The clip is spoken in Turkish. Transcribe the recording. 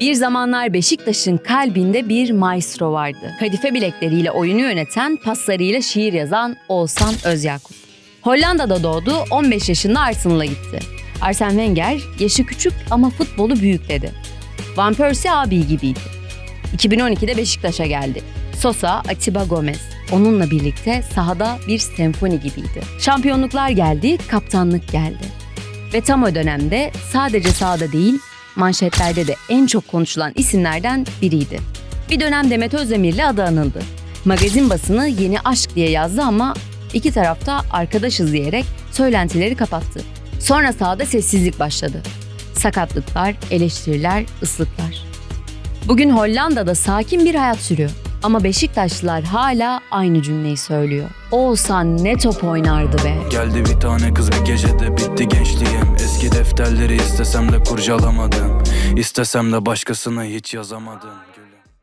Bir zamanlar Beşiktaş'ın kalbinde bir maestro vardı. Kadife bilekleriyle oyunu yöneten, paslarıyla şiir yazan Oğuzhan Özyakup. Hollanda'da doğdu, 15 yaşında Arsenal'a gitti. Arsene Wenger, yaşı küçük ama futbolu büyükledi. Van Persie abi gibiydi. 2012'de Beşiktaş'a geldi. Sosa, Atiba Gomez. Onunla birlikte sahada bir senfoni gibiydi. Şampiyonluklar geldi, kaptanlık geldi. Ve tam o dönemde sadece sahada değil, manşetlerde de en çok konuşulan isimlerden biriydi. Bir dönem Demet Özdemir'le adı anıldı. Magazin basını yeni aşk diye yazdı ama iki tarafta arkadaşız diyerek söylentileri kapattı. Sonra sahada sessizlik başladı. Sakatlıklar, eleştiriler, ıslıklar. Bugün Hollanda'da sakin bir hayat sürüyor. Ama Beşiktaşlılar hala aynı cümleyi söylüyor. Oğuzhan ne top oynardı be. Geldi bir tane kız bir gecede bitti gençliğim Defterleri istesem de kurcalamadım. İstesem de başkasına hiç yazamadım